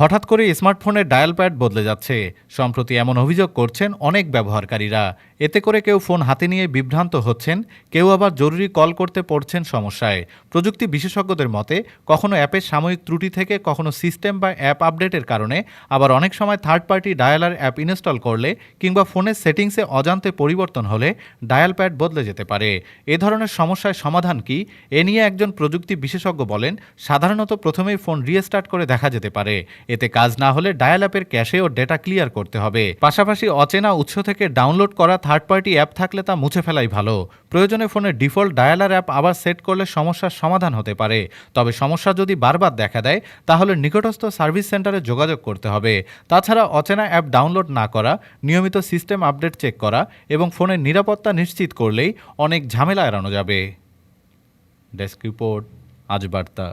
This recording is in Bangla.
হঠাৎ করে স্মার্টফোনের ডায়াল প্যাড বদলে যাচ্ছে। সম্প্রতি এমন অভিযোগ করছেন অনেক ব্যবহারকারীরা। এতে করে কেউ ফোন হাতে নিয়ে বিভ্রান্ত হচ্ছেন, কেউ আবার জরুরি কল করতে পড়ছেন সমস্যায়। প্রযুক্তি বিশেষজ্ঞদের মতে, কখনো অ্যাপের সাময়িক ত্রুটি থেকে কখনো সিস্টেম বা অ্যাপ আপডেটের কারণে, আবার অনেক সময় third party dialer app install করলে কিংবা ফোনের সেটিংসে অজান্তে পরিবর্তন হলে ডায়াল প্যাড বদলে যেতে পারে। এ ধরনের সমস্যার সমাধান কি? এ নিয়ে একজন প্রযুক্তি বিশেষজ্ঞ বলেন, সাধারণত প্রথমেই ফোন রিস্টার্ট করে দেখা যেতে পারে। এতে কাজ না হলে ডায়াল অ্যাপের ক্যাশে ও ডেটা ক্লিয়ার করতে হবে। পাশাপাশি অচেনা উৎস থেকে ডাউনলোড করা থার্ড পার্টি অ্যাপ থাকলে তা মুছে ফেলাই ভালো। প্রয়োজনে ফোনের ডিফল্ট ডায়ালার অ্যাপ আবার সেট করলে সমস্যার সমাধান হতে পারে। তবে সমস্যা যদি বারবার দেখা দেয়, তাহলে নিকটস্থ সার্ভিস সেন্টারে যোগাযোগ করতে হবে। তাছাড়া অচেনা অ্যাপ ডাউনলোড না করা, নিয়মিত সিস্টেম আপডেট চেক করা এবং ফোনের নিরাপত্তা নিশ্চিত করলেই অনেক ঝামেলা এড়ানো যাবে। ডেস্ক রিপোর্ট, আজ বার্তা।